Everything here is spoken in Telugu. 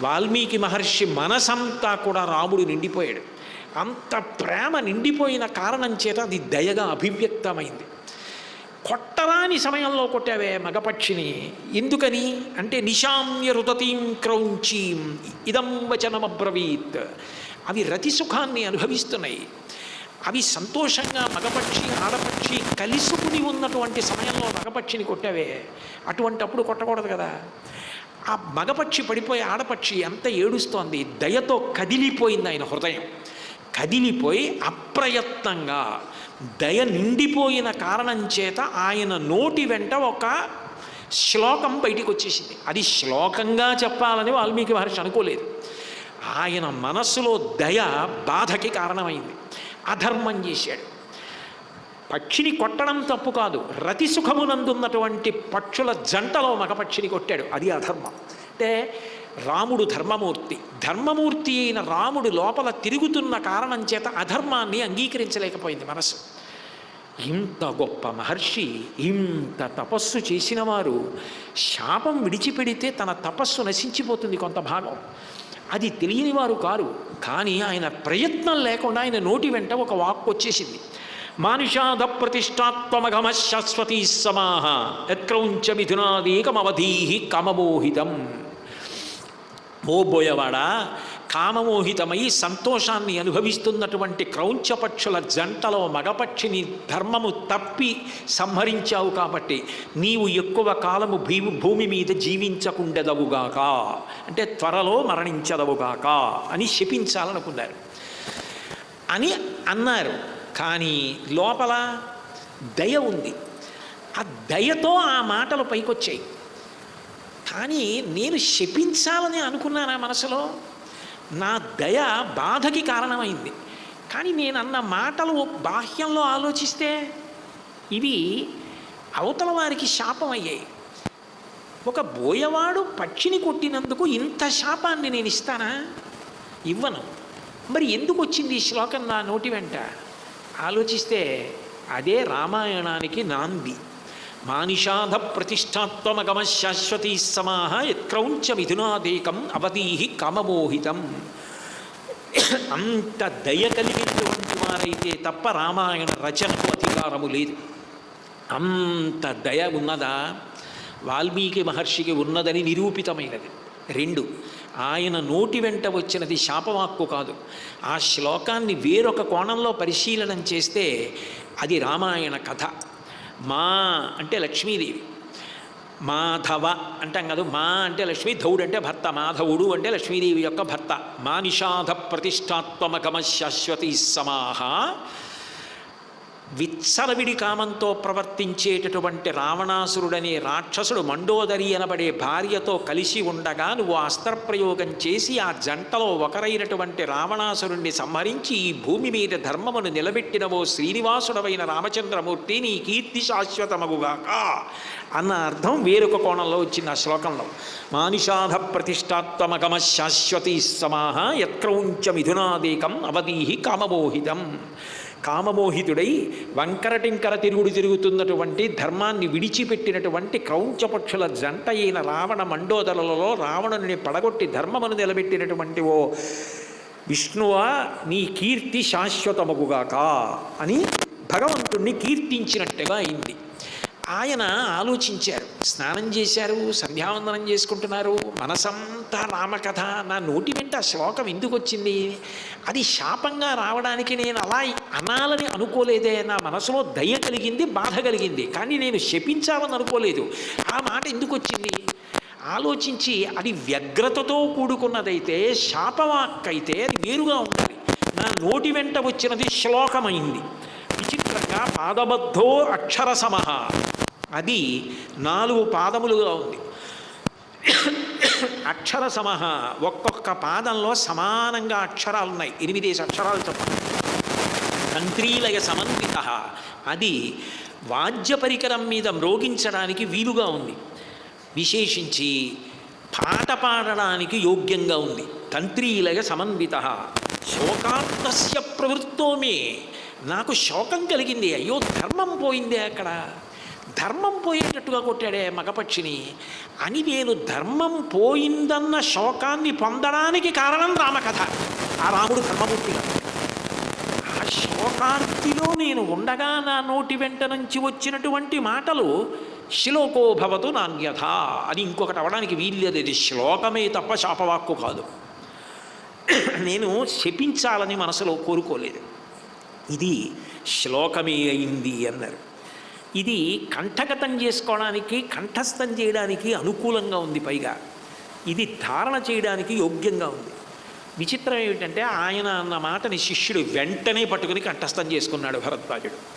వాల్మీకి మహర్షి మనసంతా కూడా రాముడు నిండిపోయాడు. అంత ప్రేమ నిండిపోయిన కారణం చేత అది దయగా అభివ్యక్తమైంది. కొట్టరాని సమయంలో కొట్టావే మగపక్షిని ఎందుకని? అంటే నిశామ్య రుదతీం క్రౌంచీం ఇదం వచనమబ్రవీత్. అవి రతి సుఖాన్ని అనుభవిస్తున్నాయి. అవి సంతోషంగా మగపక్షి ఆడపక్షి కలుసుకుని ఉన్నటువంటి సమయంలో మగపక్షిని కొట్టావే. అటువంటప్పుడు కొట్టకూడదు కదా. ఆ మగపక్షి పడిపోయి ఆడపక్షి ఎంత ఏడుస్తోంది? దయతో కదిలిపోయింది ఆయన హృదయం. కదిలిపోయి అప్రయత్నంగా దయ నిండిపోయిన కారణం చేత ఆయన నోటి వెంట ఒక శ్లోకం బయటికి వచ్చేసింది. అది శ్లోకంగా చెప్పాలని వాల్మీకి మహర్షి అనుకోలేదు. ఆయన మనస్సులో దయ బాధకి కారణమైంది. అధర్మం చేశాడు. పక్షిని కొట్టడం తప్పు కాదు. రతి సుఖమునందున్నటువంటి పక్షుల జంటలో మగపక్షిని కొట్టాడు. అది అధర్మం. అంటే రాముడు ధర్మమూర్తి. ధర్మమూర్తి అయిన రాముడు లోపల తిరుగుతున్న కారణం చేత అధర్మాన్ని అంగీకరించలేకపోయింది మనసు ఇంత గొప్ప మహర్షి ఇంత తపస్సు చేసిన వారు శాపం విడిచిపెడితే తన తపస్సు నశించిపోతుంది కొంత భాగం. అది తెలియని వారు కారు. కానీ ఆయన ప్రయత్నం లేకుండా ఆయన నోటి వెంట ఒక వాక్ వచ్చేసింది. మానుషాద ప్రతిష్టాత్మగమ శాశ్వతీ సమాహ యత్క్రౌంచ మిథునాదేకమవధీహి కమమోహితం ఓ బోయవాడా కామమోహితమై సంతోషాన్ని అనుభవిస్తున్నటువంటి క్రౌంచపక్షుల జంటలో మగపక్షిని ధర్మము తప్పి సంహరించావు కాబట్టి నీవు ఎక్కువ కాలము భీము భూమి మీద జీవించకుండెదవుగాక అంటే త్వరలో మరణించదవుగాక అని శపించాలనుకున్నారు. అని అన్నారు. కానీ లోపల దయ ఉంది. ఆ దయతో ఆ మాటలు పైకొచ్చాయి. కానీ నేను శపించాలని అనుకున్నానా మనసులో. నా దయ బాధకి కారణమైంది. కానీ నేను అన్న మాటలు బాహ్యంలో ఆలోచిస్తే ఇవి అవతల వారికి శాపం అయ్యాయి ఒక బోయవాడు పక్షిని కొట్టినందుకు ఇంత శాపాన్ని నేను ఇస్తానా? ఇవ్వను. మరి ఎందుకు వచ్చింది ఈ శ్లోకం నా నోటి వెంట? ఆలోచిస్తే అదే రామాయణానికి నాంది. మానిషాధ ప్రతిష్టాత్వమగమ శాశ్వతీ సమాహ యత్క్రౌంచ మిథునాదేకం అవధీహి కామమోహితం. అంత దయ కలిగినటువంటి వారైతే తప్ప రామాయణ రచనకు అధికారము లేదు. అంత దయ ఉన్నదా? వాల్మీకి మహర్షికి ఉన్నదని నిరూపితమైనది. రెండు ఆయన నోటి వెంట వచ్చినది శాపవాక్కు కాదు. ఆ శ్లోకాన్ని వేరొక కోణంలో పరిశీలనం చేస్తే అది రామాయణ కథ. మా అంటే లక్ష్మీదేవి. మాధవ అంటాం కాదు మా అంటే లక్ష్మీ ధౌడు అంటే భర్త మాధవుడు అంటే లక్ష్మీదేవి యొక్క భర్త. మా నిషాధ ప్రతిష్టాత్మకమ శాశ్వతి సమాహ. విత్సలవిడి కామంతో ప్రవర్తించేటటువంటి రావణాసురుడనే రాక్షసుడు మండోదరి అనబడే భార్యతో కలిసి ఉండగా నువ్వు అస్త్రప్రయోగం చేసి ఆ జంటలో ఒకరైనటువంటి రావణాసురుణ్ణి సంహరించి ఈ భూమి మీద ధర్మమును నిలబెట్టినవో శ్రీనివాసుడవైన రామచంద్రమూర్తి నీ కీర్తి శాశ్వతమగుగాక అన్న అర్థం వేరొక కోణంలో వచ్చింది ఆ శ్లోకంలో. మానుషాధ ప్రతిష్టాత్మకమ శాశ్వతీ సమాహ యత్క్రౌంచ మిథునాదేకం అవధీహి కామమోహితం. కామమోహితుడై వంకరటింకర తిరుగుడు తిరుగుతున్నటువంటి ధర్మాన్ని విడిచిపెట్టినటువంటి క్రౌంచపక్షుల జంట అయిన రావణ మండోదరలలో రావణుని పడగొట్టి ధర్మమును నిలబెట్టినటువంటి ఓ విష్ణువా నీ కీర్తి శాశ్వతమగుగాక అని భగవంతుణ్ణి కీర్తించినట్టుగా అయింది. ఆయన ఆలోచించారు. స్నానం చేశారు సంధ్యావందనం చేసుకుంటున్నారు. మనసంతా రామకథ నా నోటి వెంట శ్లోకం ఎందుకు వచ్చింది? అది శాపంగా రావడానికి నేను అలా అనాలని అనుకోలేదే. నా మనసులో దయ కలిగింది బాధ కలిగింది. కానీ నేను శపించాలని అనుకోలేదు. ఆ మాట ఎందుకు వచ్చింది? ఆలోచించి అది వ్యగ్రతతో కూడుకున్నదైతే శాపవాక్కైతే అది వేరుగా ఉండాలి. నా నోటి వెంట వచ్చినది శ్లోకమైంది. విచిత్రంగా పాదబద్ధో అక్షర సమహ అది నాలుగు పాదములుగా ఉంది. అక్షర సమహ ఒక్కొక్క పాదంలో సమానంగా అక్షరాలు ఉన్నాయి ఎనిమిదేసి అక్షరాలు చెప్పండి తంత్రీలయ సమన్విత. అది వాద్య పరికరం మీద మ్రోగించడానికి వీలుగా ఉంది. విశేషించి పాట పాడడానికి యోగ్యంగా ఉంది. తంత్రీలయ సమన్విత. శోకాంతస్య ప్రవృత్తోమే. నాకు శోకం కలిగింది. అయ్యో ధర్మం పోయిందే అక్కడ. ధర్మం పోయేటట్టుగా కొట్టాడే మగపక్షిని అని నేను ధర్మం పోయిందన్న శోకాన్ని పొందడానికి కారణం రామకథ. ఆ రాముడు ధర్మమూర్తిగా ఆ శోకాంతిలో నేను ఉండగా నా నోటి వెంట నుంచి వచ్చినటువంటి మాటలు శ్లోకో భవతు నాణ్యథ అని ఇంకొకటి అవడానికి వీల్లేదు ఇది శ్లోకమే తప్ప శాపవాక్కు కాదు. నేను శపించాలని మనసులో కోరుకోలేదు. ఇది శ్లోకమే అయింది అన్నారు. ఇది కంఠగతం చేసుకోవడానికి కంఠస్థం చేయడానికి అనుకూలంగా ఉంది పైగా. ఇది ధారణ చేయడానికి యోగ్యంగా ఉంది. విచిత్రం ఏమిటంటే ఆయన అన్న మాటని శిష్యుడు వెంటనే పట్టుకుని కంఠస్థం చేసుకున్నాడు భరద్వాజుడు.